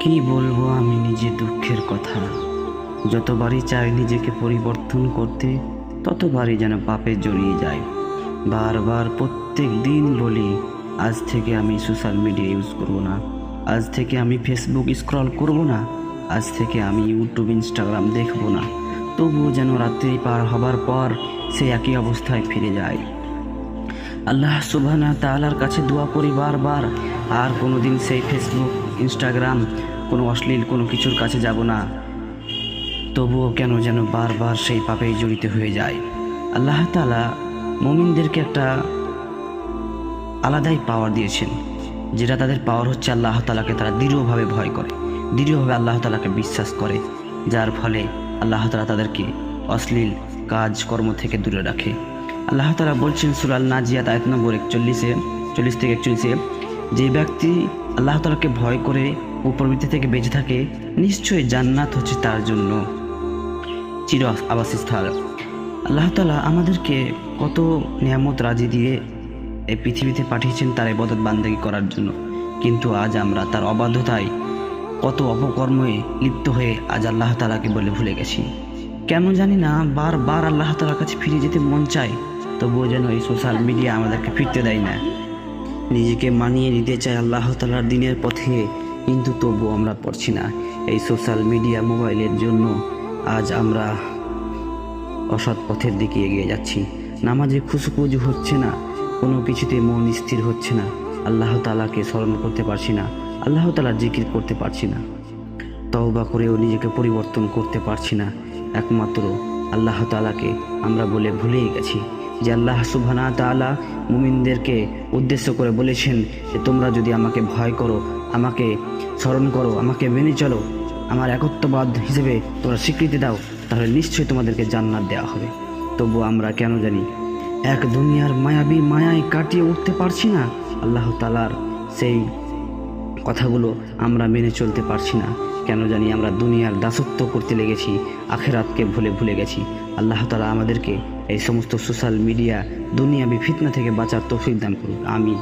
কি বলব আমি নিজে দুঃখের কথা? যতবারই চাই নিজেকে পরিবর্তন করতে, ততবারই যেন পাপে জড়িয়ে যায় বারবার প্রত্যেক দিন বলি, আজ থেকে আমি সোশ্যাল মিডিয়া ইউজ করব না। আজ থেকে আমি ফেসবুক স্ক্রল করব না। আজ থেকে আমি ইউটিউব ইনস্টাগ্রাম দেখব না। তবুও যেন রাত্রি পার হবার পর সে একই অবস্থায় ফিরে যায়। আল্লাহ সুবহানা তালার কাছে দোয়া করি বারবার। আর কোনো দিন সেই ফেসবুক ইনস্টাগ্রাম কোনো অশ্লীল কোনো কিছুর কাছে যাব না। তবুও কেন যেন বারবার সেই পাপেই জড়িত হয়ে যায়। আল্লাহ তালা মমিনদেরকে একটা আলাদাই পাওয়ার দিয়েছেন, যেটা তাদের পাওয়ার হচ্ছে আল্লাহ তালাকে তারা দৃঢ়ভাবে ভয় করে। দৃঢ়ভাবে আল্লাহ তালাকে বিশ্বাস করে, যার ফলে আল্লাহ তালা তাদেরকে অশ্লীল কাজ কর্ম থেকে দূরে রাখে। আল্লাহ তালা বলছেন সুরাল নাজিয়াত আয়ত নম্বর একচল্লিশে, চল্লিশ থেকে একচল্লিশে, যে ব্যক্তি আল্লাহ তালাকে ভয় করে ও প্রবৃত্তি থেকে বেঁচে থাকে, নিশ্চয়ই জান্নাত হচ্ছে তার জন্য। চির আবাসস্থল। আল্লাহ তালা আমাদেরকে কত নিয়ামত রাজি দিয়ে এই পৃথিবীতে পাঠিয়েছেন তার ইবাদত বান্দেগি করার জন্য। কিন্তু আজ আমরা তার অবাধ্যতায় কত অপকর্মে লিপ্ত হয়ে আজ আল্লাহ তালাকে বলে ভুলে গেছি। কেন জানি না, বারবার আল্লাহ তালার কাছে ফিরে যেতে মন চায়। তবুও যেন এই সোশ্যাল মিডিয়া আমাদেরকে ফিরতে দেয় না। নিজেকে মানিয়ে নিতে চাই আল্লাহ তালার দিনের পথে, কিন্তু তবু আমরা পড়ছি না। এই সোশ্যাল মিডিয়া মোবাইলের জন্য আজ আমরা অসৎ পথের দিকে এগিয়ে যাচ্ছি। নামাজে খুশুখুজু হচ্ছে না, কোনো কিছুতে মন স্থির হচ্ছে না। আল্লাহ তালাকে স্মরণ করতে পারছি না, আল্লাহ তালার জিকির করতে পারছি না। তওবা করেও নিজেকে পরিবর্তন করতে পারছি না। একমাত্র আল্লাহ তালাকে আমরা বলে ভুলেই গেছি। যে আল্লাহ সুবহানা তাআলা মুমিনদেরকে উদ্দেশ্য করে বলেছেন যে তোমরা যদি আমাকে ভয় করো, আমাকে স্মরণ করো, আমাকে মেনে চলো, আমার একত্ববাদ হিসেবে তোমরা স্বীকৃতি দাও, তাহলে নিশ্চয়ই তোমাদেরকে জান্নাত দেওয়া হবে। তবু আমরা কেন জানি এক দুনিয়ার মায়াবী মায়ায় কাটিয়ে উঠতে পারছি না, আল্লাহ তালার সেই কথাগুলো আমরা মেনে চলতে পারছি না। কেন জানি আমরা দুনিয়ার দাসত্ব করতে লেগেছি, আখেরাতকে ভুলে ভুলে গেছি। আল্লাহ তালা আমাদেরকে এই সমস্ত সোশ্যাল মিডিয়া দুনিয়াবি ফিতনা থেকে বাঁচার তৌফিক দান করুন। আমি